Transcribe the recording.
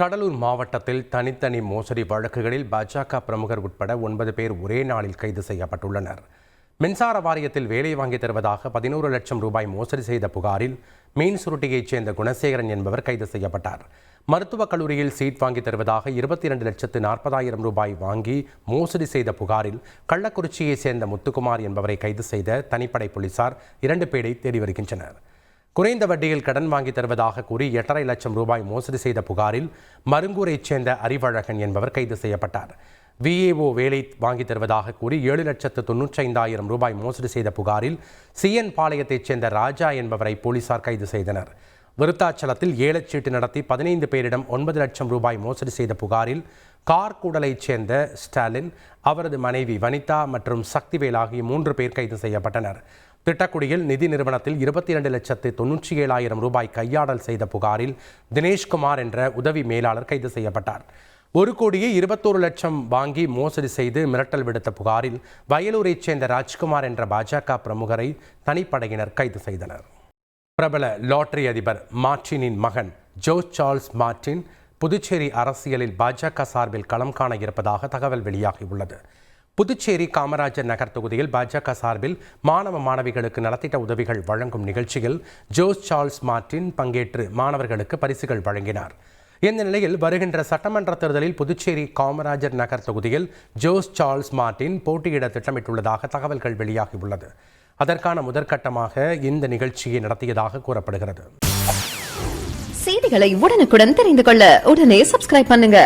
கடலூர் மாவட்டத்தில் தனித்தனி மோசடி வழக்குகளில் பாஜக பிரமுகர் உட்பட ஒன்பது பேர் ஒரே நாளில் கைது செய்யப்பட்டுள்ளனர். மின்சார வாரியத்தில் வேலை வாங்கி தருவதாக பதினோரு லட்சம் ரூபாய் மோசடி செய்த புகாரில் மீன் சுருட்டியைச் சேர்ந்த குணசேகரன் என்பவர் கைது செய்யப்பட்டார். மருத்துவக் கல்லூரியில் சீட் வாங்கி தருவதாக இருபத்தி இரண்டு லட்சத்து நாற்பதாயிரம் ரூபாய் வாங்கி மோசடி செய்த புகாரில் கள்ளக்குறிச்சியைச் சேர்ந்த முத்துக்குமார் என்பவரை கைது செய்த தனிப்படை போலீசார் இரண்டு பேரை தேடி வருகின்றனர். குறைந்த வட்டியில் கடன் வாங்கி தருவதாக கூறி எட்டரை லட்சம் ரூபாய் மோசடி செய்த புகாரில் மருங்கூரைச் சேர்ந்த அறிவழகன் என்பவர் கைது செய்யப்பட்டார். விஏஓ வேலை வாங்கி தருவதாக கூறி ஏழு லட்சத்து தொன்னூற்றி ஐந்தாயிரம் ரூபாய் மோசடி செய்த புகாரில் சிஎன் பாளையத்தைச் சேர்ந்த ராஜா என்பவரை போலீசார் கைது செய்தனர். விருத்தாச்சலத்தில் ஏலச்சீட்டு நடத்தி பதினைந்து பேரிடம் ஒன்பது லட்சம் ரூபாய் மோசடி செய்த புகாரில் கார்கூடலைச் சேர்ந்த ஸ்டாலின் அவரது மனைவி வனிதா மற்றும் சக்திவேல் ஆகிய மூன்று பேர் கைது செய்யப்பட்டனர். திட்டக்குடியில் நிதி நிறுவனத்தில் இருபத்தி இரண்டு லட்சத்து தொன்னூற்றி ஏழாயிரம் ரூபாய் கையாடல் செய்த புகாரில் தினேஷ்குமார் என்ற உதவி மேலாளர் கைது செய்யப்பட்டார். ஒரு கோடியே இருபத்தோரு லட்சம் வாங்கி மோசடி செய்து மிரட்டல் விடுத்த புகாரில் வயலூரைச் சேர்ந்த ராஜ்குமார் என்ற பாஜக பிரமுகரை தனிப்படையினர் கைது செய்தனர். பிரபல லாட்டரி அதிபர் மார்டினின் மகன் ஜோ சார்ல்ஸ் மார்டின் புதுச்சேரி அரசியலில் பாஜக சார்பில் களம் காண இருப்பதாக தகவல் வெளியாகியுள்ளது. புதுச்சேரி காமராஜர் நகர் தொகுதியில் பாஜக சார்பில் மாணவ மாணவிகளுக்கு நலத்திட்ட உதவிகள் வழங்கும் நிகழ்ச்சியில் ஜோஸ் சார்ல்ஸ் மார்டின் பங்கேற்று மாணவர்களுக்கு பரிசுகள் வழங்கினார். இந்த நிலையில் வருகின்ற சட்டமன்ற தேர்தலில் புதுச்சேரி காமராஜர் நகர் தொகுதியில் ஜோஸ் சார்ல்ஸ் மார்டின் போட்டியிட திட்டமிட்டுள்ளதாக தகவல்கள் வெளியாகியுள்ளது. அதற்கான முதற்கட்டமாக இந்த நிகழ்ச்சியை நடத்தியதாக கூறப்படுகிறது. செய்திகளை உடனுக்குடன் தெரிந்து கொள்ள உடனே சப்ஸ்கிரைப் பண்ணுங்க.